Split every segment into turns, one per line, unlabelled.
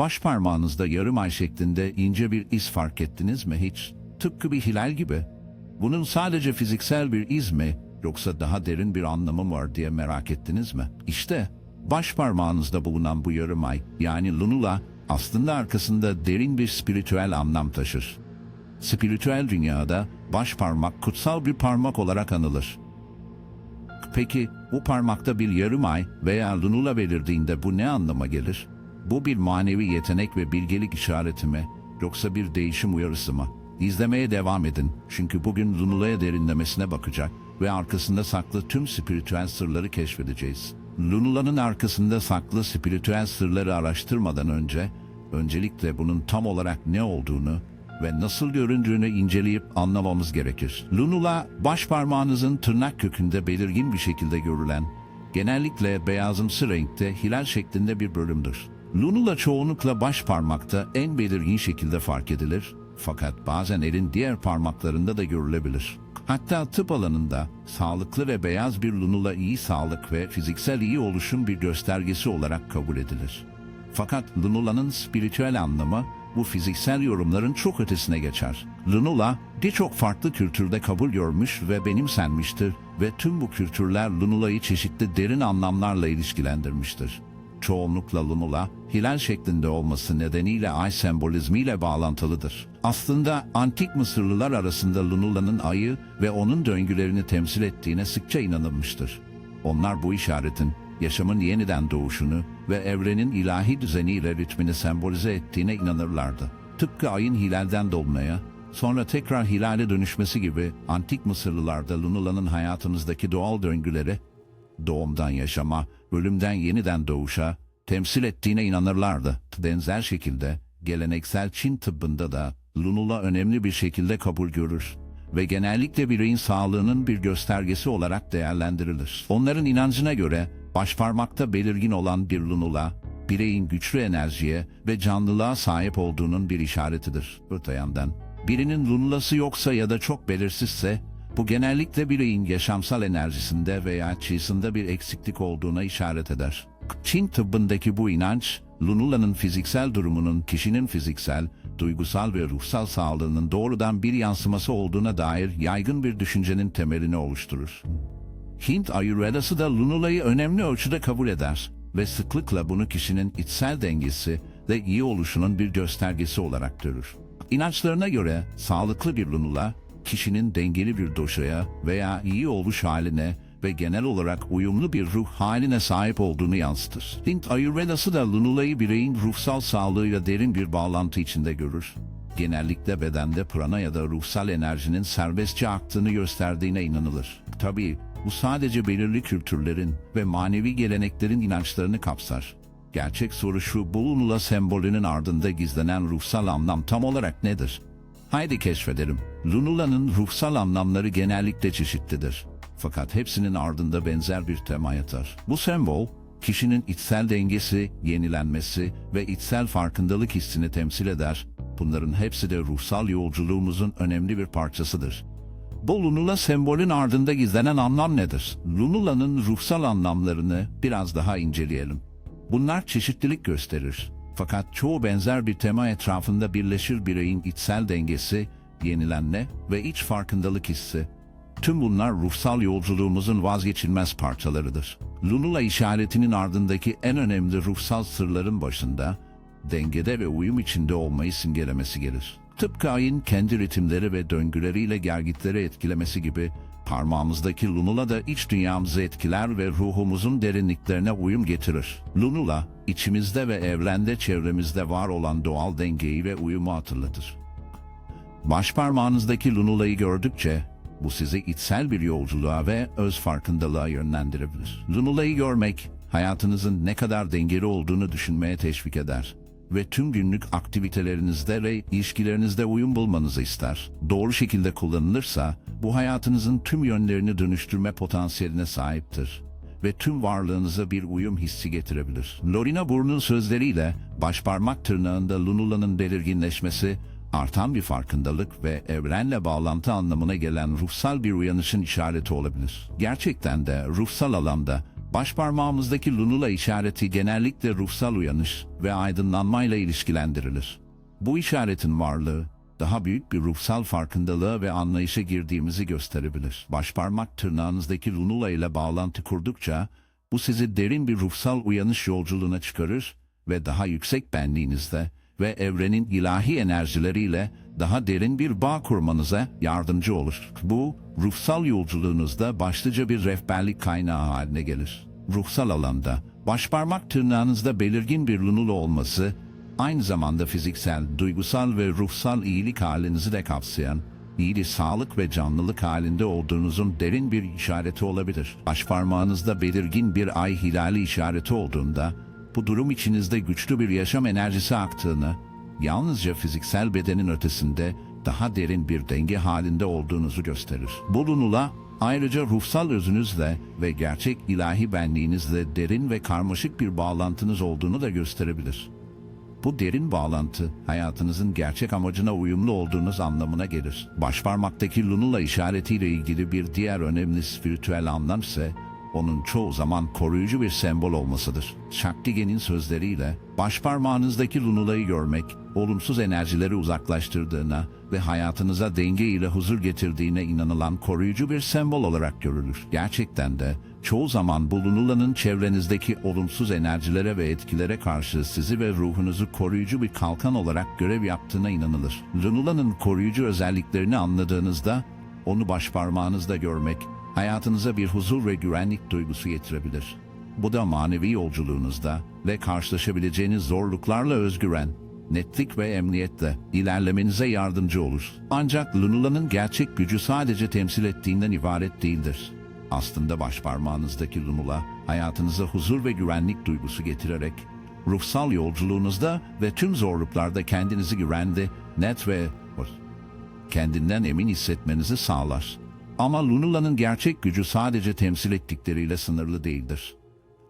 baş parmağınızda yarım ay şeklinde ince bir iz fark ettiniz mi hiç? Tıpkı bir hilal gibi. Bunun sadece fiziksel bir iz mi yoksa daha derin bir anlamı mı var diye merak ettiniz mi? İşte baş parmağınızda bulunan bu yarım ay yani lunula aslında arkasında derin bir spiritüel anlam taşır. Spiritüel dünyada baş parmak kutsal bir parmak olarak anılır. Peki bu parmakta bir yarım ay veya lunula belirdiğinde bu ne anlama gelir? Bu bir manevi yetenek ve bilgelik işareti mi yoksa bir değişim uyarısı mı? İzlemeye devam edin çünkü bugün lunulaya derinlemesine bakacak ve arkasında saklı tüm spiritüel sırları keşfedeceğiz. Lunula'nın arkasında saklı spiritüel sırları araştırmadan önce öncelikle bunun tam olarak ne olduğunu ve nasıl göründüğünü inceleyip anlamamız gerekir. Lunula, baş parmağınızın tırnak kökünde belirgin bir şekilde görülen, genellikle beyazımsı renkte hilal şeklinde bir bölümdür. Lunula çoğunlukla baş parmakta en belirgin şekilde fark edilir, fakat bazen elin diğer parmaklarında da görülebilir. Hatta tıp alanında sağlıklı ve beyaz bir lunula iyi sağlık ve fiziksel iyi oluşum bir göstergesi olarak kabul edilir. Fakat Lunula'nın spiritüel anlamı bu fiziksel yorumların çok ötesine geçer. Lunula birçok farklı kültürde kabul görmüş ve benimsenmiştir ve tüm bu kültürler Lunula'yı çeşitli derin anlamlarla ilişkilendirmiştir. Çoğunlukla Lunula, hilal şeklinde olması nedeniyle ay sembolizmiyle bağlantılıdır. Aslında antik Mısırlılar arasında Lunula'nın ayı ve onun döngülerini temsil ettiğine sıkça inanılmıştır. Onlar bu işaretin yaşamın yeniden doğuşunu ve evrenin ilahi düzeniyle ritmini sembolize ettiğine inanırlardı. Tıpkı ayın hilalden dolmaya, sonra tekrar hilale dönüşmesi gibi antik Mısırlılarda Lunula'nın hayatımızdaki doğal döngüleri, doğumdan yaşama, ölümden yeniden doğuşa temsil ettiğine inanırlardı. Benzer şekilde geleneksel Çin tıbbında da Lunula önemli bir şekilde kabul görür ve genellikle bireyin sağlığının bir göstergesi olarak değerlendirilir. Onların inancına göre başparmakta belirgin olan bir lunula, bireyin güçlü enerjiye ve canlılığa sahip olduğunun bir işaretidir. Öte yandan, birinin lunulası yoksa ya da çok belirsizse, bu genellikle bireyin yaşamsal enerjisinde veya çiğsinde bir eksiklik olduğuna işaret eder. Çin tıbbındaki bu inanç, Lunula'nın fiziksel durumunun kişinin fiziksel, duygusal ve ruhsal sağlığının doğrudan bir yansıması olduğuna dair yaygın bir düşüncenin temelini oluşturur. Hint Ayurvedası da Lunula'yı önemli ölçüde kabul eder ve sıklıkla bunu kişinin içsel dengesi ve iyi oluşunun bir göstergesi olarak görür. İnançlarına göre sağlıklı bir Lunula, kişinin dengeli bir doşaya veya iyi oluş haline ve genel olarak uyumlu bir ruh haline sahip olduğunu yansıtır. Hint Ayurvedası da Lunula'yı bireyin ruhsal sağlığıyla derin bir bağlantı içinde görür. Genellikle bedende prana ya da ruhsal enerjinin serbestçe aktığını gösterdiğine inanılır. Tabii bu sadece belirli kültürlerin ve manevi geleneklerin inançlarını kapsar. Gerçek soru şu, bu Lunula sembolünün ardında gizlenen ruhsal anlam tam olarak nedir? Haydi keşfedelim. Lunula'nın ruhsal anlamları genellikle çeşitlidir. Fakat hepsinin ardında benzer bir tema yatar. Bu sembol, kişinin içsel dengesi, yenilenmesi ve içsel farkındalık hissini temsil eder. Bunların hepsi de ruhsal yolculuğumuzun önemli bir parçasıdır. Bu Lunula sembolün ardında gizlenen anlam nedir? Lunula'nın ruhsal anlamlarını biraz daha inceleyelim. Bunlar çeşitlilik gösterir. Fakat çoğu benzer bir tema etrafında birleşir bireyin içsel dengesi, yenilenme ve iç farkındalık hissi. Tüm bunlar ruhsal yolculuğumuzun vazgeçilmez parçalarıdır. Lunula işaretinin ardındaki en önemli ruhsal sırların başında, dengede ve uyum içinde olmayı simgelemesi gelir. Tıpkı ayın kendi ritimleri ve döngüleriyle gergitleri etkilemesi gibi, parmağımızdaki lunula da iç dünyamızı etkiler ve ruhumuzun derinliklerine uyum getirir. Lunula, içimizde ve evrende çevremizde var olan doğal dengeyi ve uyumu hatırlatır. Baş parmağınızdaki lunulayı gördükçe bu sizi içsel bir yolculuğa ve öz farkındalığa yönlendirebilir. Lunulayı görmek, hayatınızın ne kadar dengeli olduğunu düşünmeye teşvik eder ve tüm günlük aktivitelerinizde ve ilişkilerinizde uyum bulmanızı ister. Doğru şekilde kullanılırsa bu hayatınızın tüm yönlerini dönüştürme potansiyeline sahiptir ve tüm varlığınıza bir uyum hissi getirebilir. Lorina Burnu'nun sözleriyle başparmak tırnağında Lunula'nın belirginleşmesi artan bir farkındalık ve evrenle bağlantı anlamına gelen ruhsal bir uyanışın işareti olabilir. Gerçekten de ruhsal alanda Başparmağımızdaki lunula işareti genellikle ruhsal uyanış ve aydınlanmayla ilişkilendirilir. Bu işaretin varlığı, daha büyük bir ruhsal farkındalığa ve anlayışa girdiğimizi gösterebilir. Başparmak tırnağınızdaki lunula ile bağlantı kurdukça, bu sizi derin bir ruhsal uyanış yolculuğuna çıkarır ve daha yüksek benliğinizde ve evrenin ilahi enerjileriyle daha derin bir bağ kurmanıza yardımcı olur. Bu, ruhsal yolculuğunuzda başlıca bir rehberlik kaynağı haline gelir. Ruhsal alanda, başparmak tırnağınızda belirgin bir lunula olması, aynı zamanda fiziksel, duygusal ve ruhsal iyilik halinizi de kapsayan, iyi sağlık ve canlılık halinde olduğunuzun derin bir işareti olabilir. Başparmağınızda belirgin bir ay hilali işareti olduğunda, bu durum içinizde güçlü bir yaşam enerjisi aktığını, yalnızca fiziksel bedenin ötesinde daha derin bir denge halinde olduğunuzu gösterir. Bu lunula ayrıca ruhsal özünüzle ve gerçek ilahi benliğinizle derin ve karmaşık bir bağlantınız olduğunu da gösterebilir. Bu derin bağlantı hayatınızın gerçek amacına uyumlu olduğunuz anlamına gelir. Başparmaktaki lunula işaretiyle ilgili bir diğer önemli spiritüel anlam ise onun çoğu zaman koruyucu bir sembol olmasıdır. Shaktigen'in sözleriyle başparmağınızdaki lunulayı görmek, olumsuz enerjileri uzaklaştırdığına ve hayatınıza denge ile huzur getirdiğine inanılan koruyucu bir sembol olarak görülür. Gerçekten de çoğu zaman bu lunulanın çevrenizdeki olumsuz enerjilere ve etkilere karşı sizi ve ruhunuzu koruyucu bir kalkan olarak görev yaptığına inanılır. Lunulanın koruyucu özelliklerini anladığınızda onu başparmağınızda görmek, hayatınıza bir huzur ve güvenlik duygusu getirebilir. Bu da manevi yolculuğunuzda ve karşılaşabileceğiniz zorluklarla özgüven, netlik ve emniyetle ilerlemenize yardımcı olur. Ancak Lunula'nın gerçek gücü sadece temsil ettiğinden ibaret değildir. Aslında başparmağınızdaki Lunula, hayatınıza huzur ve güvenlik duygusu getirerek, ruhsal yolculuğunuzda ve tüm zorluklarda kendinizi güvende, net ve kendinden emin hissetmenizi sağlar. Ama Lunula'nın gerçek gücü sadece temsil ettikleriyle sınırlı değildir.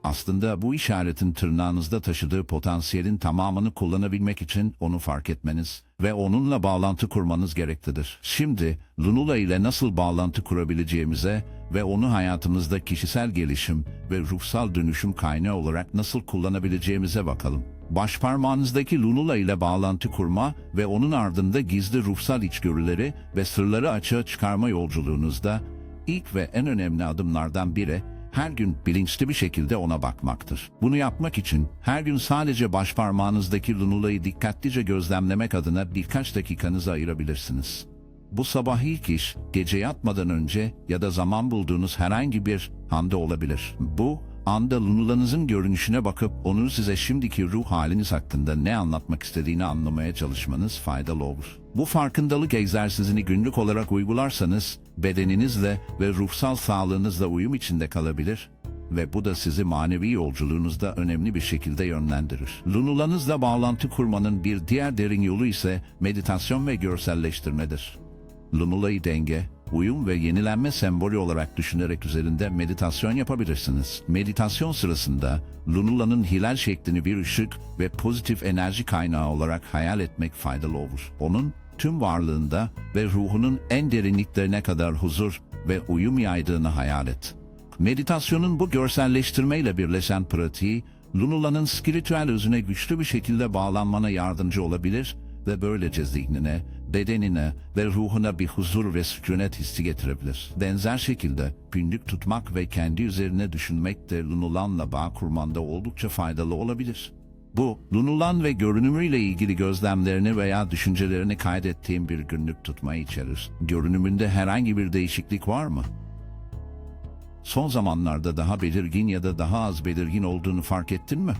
Aslında bu işaretin tırnağınızda taşıdığı potansiyelin tamamını kullanabilmek için onu fark etmeniz ve onunla bağlantı kurmanız gereklidir. Şimdi Lunula ile nasıl bağlantı kurabileceğimize ve onu hayatımızda kişisel gelişim ve ruhsal dönüşüm kaynağı olarak nasıl kullanabileceğimize bakalım. Başparmağınızdaki Lunula ile bağlantı kurma ve onun ardında gizli ruhsal içgörüleri ve sırları açığa çıkarma yolculuğunuzda ilk ve en önemli adımlardan biri her gün bilinçli bir şekilde ona bakmaktır. Bunu yapmak için her gün sadece başparmağınızdaki Lunula'yı dikkatlice gözlemlemek adına birkaç dakikanızı ayırabilirsiniz. Bu sabah ilk iş, gece yatmadan önce ya da zaman bulduğunuz herhangi bir anda olabilir. Bu, anda Lunula'nızın görünüşüne bakıp onun size şimdiki ruh haliniz hakkında ne anlatmak istediğini anlamaya çalışmanız faydalı olur. Bu farkındalık egzersizini günlük olarak uygularsanız bedeninizle ve ruhsal sağlığınızla uyum içinde kalabilir ve bu da sizi manevi yolculuğunuzda önemli bir şekilde yönlendirir. Lunulanızla bağlantı kurmanın bir diğer derin yolu ise meditasyon ve görselleştirmedir. Lunula'yı denge, uyum ve yenilenme sembolü olarak düşünerek üzerinde meditasyon yapabilirsiniz. Meditasyon sırasında Lunula'nın hilal şeklini bir ışık ve pozitif enerji kaynağı olarak hayal etmek faydalı olur. Onun tüm varlığında ve ruhunun en derinliklerine kadar huzur ve uyum yaydığını hayal et. Meditasyonun bu görselleştirmeyle birleşen pratiği, Lunula'nın spiritüel özüne güçlü bir şekilde bağlanmana yardımcı olabilir ve böylece zihnine, bedenine ve ruhuna bir huzur ve sükunet hissi getirebilir. Benzer şekilde günlük tutmak ve kendi üzerine düşünmek de Lunulan'la bağ kurmanda oldukça faydalı olabilir. Bu, Lunulan ve görünümüyle ilgili gözlemlerini veya düşüncelerini kaydettiğim bir günlük tutmayı içerir. Görünümünde herhangi bir değişiklik var mı? Son zamanlarda daha belirgin ya da daha az belirgin olduğunu fark ettin mi?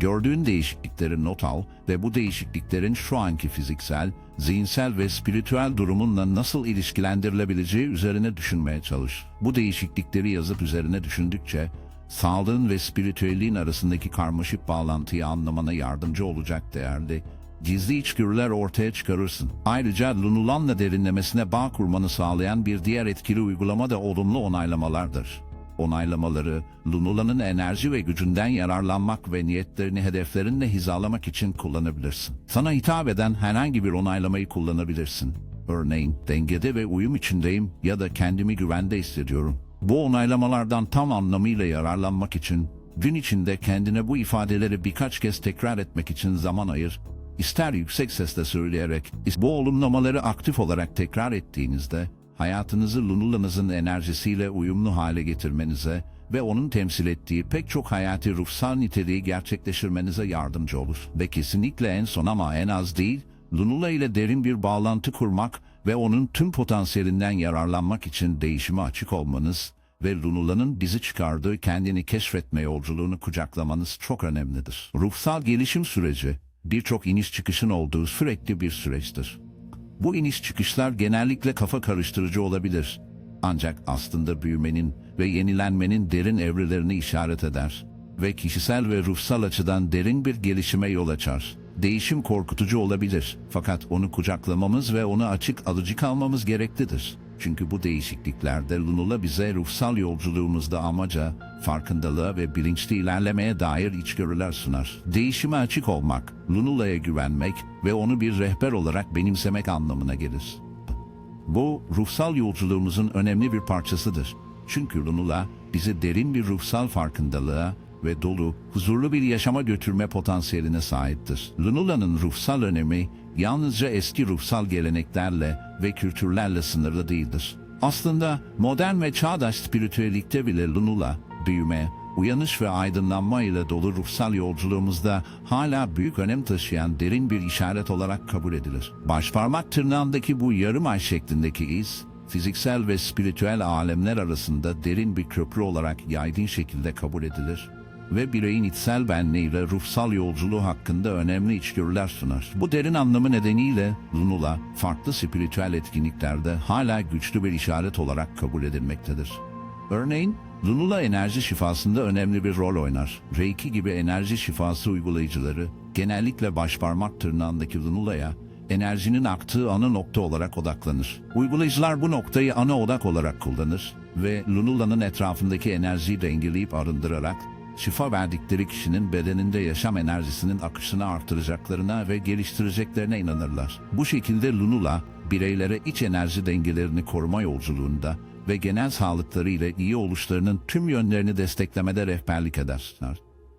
Gördüğün değişiklikleri not al ve bu değişikliklerin şu anki fiziksel, zihinsel ve spiritüel durumunla nasıl ilişkilendirilebileceği üzerine düşünmeye çalış. Bu değişiklikleri yazıp üzerine düşündükçe, sağlığın ve spiritüelliğin arasındaki karmaşık bağlantıyı anlamana yardımcı olacak değerli, gizli içgörüler ortaya çıkarırsın. Ayrıca Lunulan'la derinlemesine bağ kurmanı sağlayan bir diğer etkili uygulama da olumlu onaylamalardır onaylamaları, Lunula'nın enerji ve gücünden yararlanmak ve niyetlerini hedeflerinle hizalamak için kullanabilirsin. Sana hitap eden herhangi bir onaylamayı kullanabilirsin. Örneğin, dengede ve uyum içindeyim ya da kendimi güvende hissediyorum. Bu onaylamalardan tam anlamıyla yararlanmak için gün içinde kendine bu ifadeleri birkaç kez tekrar etmek için zaman ayır. İster yüksek sesle söyleyerek, bu olumlamaları aktif olarak tekrar ettiğinizde hayatınızı Lunula'nızın enerjisiyle uyumlu hale getirmenize ve onun temsil ettiği pek çok hayati ruhsal niteliği gerçekleştirmenize yardımcı olur. Ve kesinlikle en son ama en az değil, Lunula ile derin bir bağlantı kurmak ve onun tüm potansiyelinden yararlanmak için değişime açık olmanız ve Lunula'nın bizi çıkardığı kendini keşfetme yolculuğunu kucaklamanız çok önemlidir. Ruhsal gelişim süreci, birçok iniş çıkışın olduğu sürekli bir süreçtir. Bu iniş çıkışlar genellikle kafa karıştırıcı olabilir. Ancak aslında büyümenin ve yenilenmenin derin evrelerini işaret eder ve kişisel ve ruhsal açıdan derin bir gelişime yol açar. Değişim korkutucu olabilir fakat onu kucaklamamız ve onu açık alıcı kalmamız gereklidir. Çünkü bu değişikliklerde Lunula bize ruhsal yolculuğumuzda amaca, farkındalığa ve bilinçli ilerlemeye dair içgörüler sunar. Değişime açık olmak, Lunula'ya güvenmek ve onu bir rehber olarak benimsemek anlamına gelir. Bu ruhsal yolculuğumuzun önemli bir parçasıdır. Çünkü Lunula bizi derin bir ruhsal farkındalığa ve dolu, huzurlu bir yaşama götürme potansiyeline sahiptir. Lunula'nın ruhsal önemi yalnızca eski ruhsal geleneklerle ve kültürlerle sınırlı değildir. Aslında modern ve çağdaş spiritüellikte bile Lunula, büyüme, uyanış ve aydınlanma ile dolu ruhsal yolculuğumuzda hala büyük önem taşıyan derin bir işaret olarak kabul edilir. Başparmak tırnağındaki bu yarım ay şeklindeki iz, fiziksel ve spiritüel alemler arasında derin bir köprü olarak yaygın şekilde kabul edilir ve bireyin içsel benliğiyle ruhsal yolculuğu hakkında önemli içgörüler sunar. Bu derin anlamı nedeniyle Lunula, farklı spiritüel etkinliklerde hala güçlü bir işaret olarak kabul edilmektedir. Örneğin, Lunula enerji şifasında önemli bir rol oynar. Reiki gibi enerji şifası uygulayıcıları genellikle başparmak tırnağındaki Lunula'ya enerjinin aktığı ana nokta olarak odaklanır. Uygulayıcılar bu noktayı ana odak olarak kullanır ve Lunula'nın etrafındaki enerjiyi dengeleyip arındırarak şifa verdikleri kişinin bedeninde yaşam enerjisinin akışını artıracaklarına ve geliştireceklerine inanırlar. Bu şekilde Lunula, bireylere iç enerji dengelerini koruma yolculuğunda ve genel sağlıkları ile iyi oluşlarının tüm yönlerini desteklemede rehberlik eder.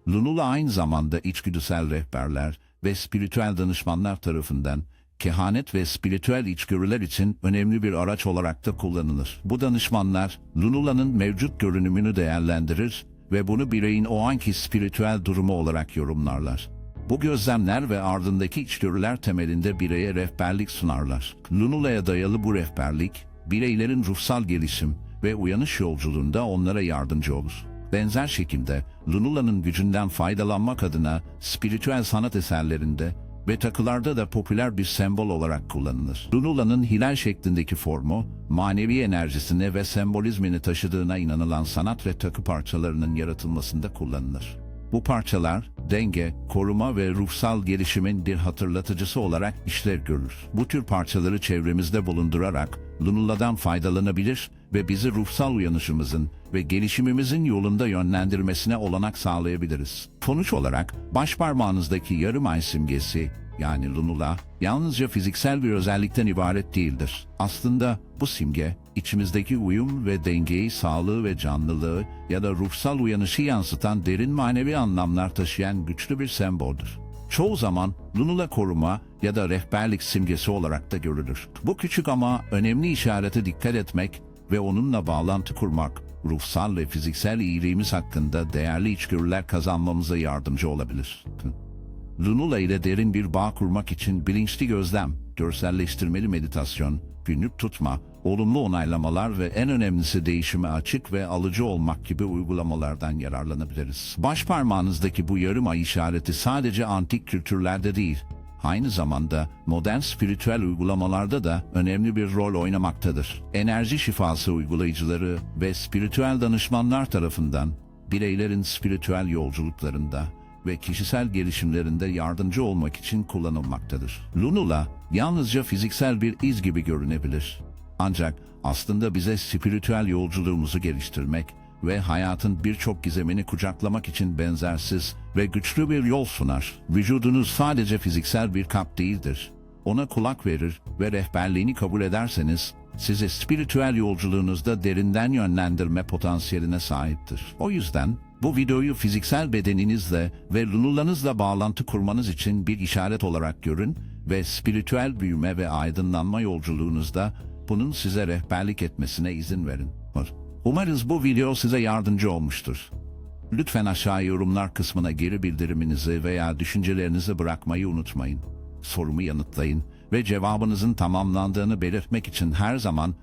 Lunula aynı zamanda içgüdüsel rehberler ve spiritüel danışmanlar tarafından kehanet ve spiritüel içgörüler için önemli bir araç olarak da kullanılır. Bu danışmanlar Lunula'nın mevcut görünümünü değerlendirir ve bunu bireyin o anki spiritüel durumu olarak yorumlarlar. Bu gözlemler ve ardındaki içgörüler temelinde bireye rehberlik sunarlar. Lunula'ya dayalı bu rehberlik, bireylerin ruhsal gelişim ve uyanış yolculuğunda onlara yardımcı olur. Benzer şekilde Lunula'nın gücünden faydalanmak adına spiritüel sanat eserlerinde ve takılarda da popüler bir sembol olarak kullanılır. Lunula'nın hilal şeklindeki formu, manevi enerjisini ve sembolizmini taşıdığına inanılan sanat ve takı parçalarının yaratılmasında kullanılır. Bu parçalar denge, koruma ve ruhsal gelişimin bir hatırlatıcısı olarak işlev görür. Bu tür parçaları çevremizde bulundurarak Lunula'dan faydalanabilir ve bizi ruhsal uyanışımızın ve gelişimimizin yolunda yönlendirmesine olanak sağlayabiliriz. Sonuç olarak baş parmağınızdaki yarım ay simgesi yani Lunula yalnızca fiziksel bir özellikten ibaret değildir. Aslında bu simge içimizdeki uyum ve dengeyi, sağlığı ve canlılığı ya da ruhsal uyanışı yansıtan derin manevi anlamlar taşıyan güçlü bir semboldür. Çoğu zaman Lunula koruma ya da rehberlik simgesi olarak da görülür. Bu küçük ama önemli işarete dikkat etmek ve onunla bağlantı kurmak, ruhsal ve fiziksel iyiliğimiz hakkında değerli içgörüler kazanmamıza yardımcı olabilir. Lunula ile derin bir bağ kurmak için bilinçli gözlem, görselleştirmeli meditasyon, günlük tutma, olumlu onaylamalar ve en önemlisi değişime açık ve alıcı olmak gibi uygulamalardan yararlanabiliriz. Baş parmağınızdaki bu yarım ay işareti sadece antik kültürlerde değil, aynı zamanda modern spiritüel uygulamalarda da önemli bir rol oynamaktadır. Enerji şifası uygulayıcıları ve spiritüel danışmanlar tarafından bireylerin spiritüel yolculuklarında ve kişisel gelişimlerinde yardımcı olmak için kullanılmaktadır. Lunula yalnızca fiziksel bir iz gibi görünebilir. Ancak aslında bize spiritüel yolculuğumuzu geliştirmek ve hayatın birçok gizemini kucaklamak için benzersiz ve güçlü bir yol sunar. Vücudunuz sadece fiziksel bir kap değildir. Ona kulak verir ve rehberliğini kabul ederseniz sizi spiritüel yolculuğunuzda derinden yönlendirme potansiyeline sahiptir. O yüzden bu videoyu fiziksel bedeninizle ve lululanızla bağlantı kurmanız için bir işaret olarak görün ve spiritüel büyüme ve aydınlanma yolculuğunuzda bunun size rehberlik etmesine izin verin. Umarız bu video size yardımcı olmuştur. Lütfen aşağı yorumlar kısmına geri bildiriminizi veya düşüncelerinizi bırakmayı unutmayın. Sorumu yanıtlayın ve cevabınızın tamamlandığını belirtmek için her zaman